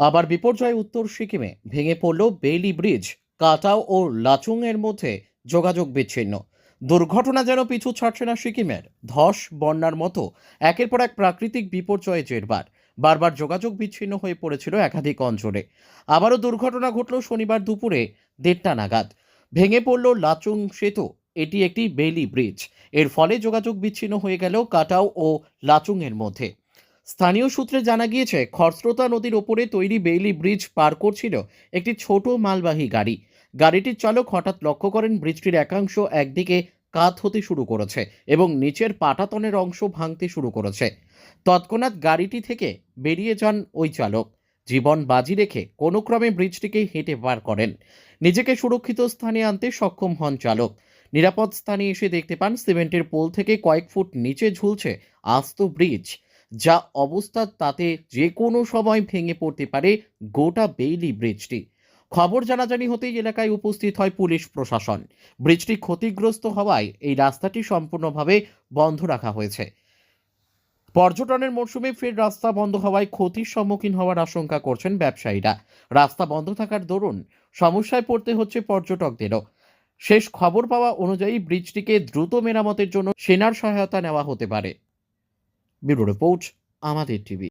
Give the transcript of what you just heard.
আবার বিপর্যয় উত্তর সিকিমে ভেঙে পড়ল বেইলি ব্রিজ, কাটাও ও লাচুং এর মধ্যে যোগাযোগ বিচ্ছিন্ন। দুর্ঘটনা যেন পিছু ছাড়ছে না সিকিমের, ধস, বন্যার মতো একের পর এক প্রাকৃতিক বিপর্যয়ে জেরবার। বারবার যোগাযোগ বিচ্ছিন্ন হয়ে পড়েছিল একাধিক অঞ্চলে। আবারও দুর্ঘটনা ঘটল শনিবার দুপুরে দেড়টা নাগাদ। ভেঙে পড়ল লাচুং সেতু, এটি একটি বেইলি ব্রিজ। এর ফলে যোগাযোগ বিচ্ছিন্ন হয়ে গেল কাটাও ও লাচুং এর মধ্যে। স্থানীয় সূত্রে জানা গিয়েছে, খরস্রোতা নদীর ওপরে তৈরি বেইলি ব্রিজ পার করছিল একটি ছোট মালবাহী গাড়ি। গাড়িটির চালক হঠাৎ লক্ষ্য করেন ব্রিজটির একাংশ একদিকে কাত হতে শুরু করেছে এবং নিচের পাটাতনের অংশ ভাঙতে শুরু করেছে। তৎক্ষণাৎ গাড়িটি থেকে বেরিয়ে যান ওই চালক। জীবন বাজি রেখে কোনো ক্রমে ব্রিজটিকে হেঁটে পার করেন। নিজেকে সুরক্ষিত স্থানে আনতে সক্ষম হন চালক। নিরাপদ স্থানে এসে দেখতে পান, সিমেন্টের পোল থেকে কয়েক ফুট নিচে ঝুলছে আস্ত ব্রিজ। যা অবস্থা তাতে যে কোনো সময় ভেঙে পড়তে পারে গোটা বেইলি ব্রিজটি। খবর জানাজানি হতেই এলাকায় উপস্থিত হয় পুলিশ প্রশাসন। ব্রিজটি ক্ষতিগ্রস্ত হওয়ায় এই রাস্তাটি সম্পূর্ণভাবে বন্ধ রাখা হয়েছে। পর্যটনের মরশুমে ফের রাস্তা বন্ধ হওয়ায় ক্ষতির সম্মুখীন হওয়ার আশঙ্কা করছেন ব্যবসায়ীরা। রাস্তা বন্ধ থাকার দরুন সমস্যায় পড়তে হচ্ছে পর্যটকদেরও। শেষ খবর পাওয়া অনুযায়ী ব্রিজটিকে দ্রুত মেরামতের জন্য সেনার সহায়তা নেওয়া হতে পারে। ব্যুরো রিপোর্ট আমাদের টিভি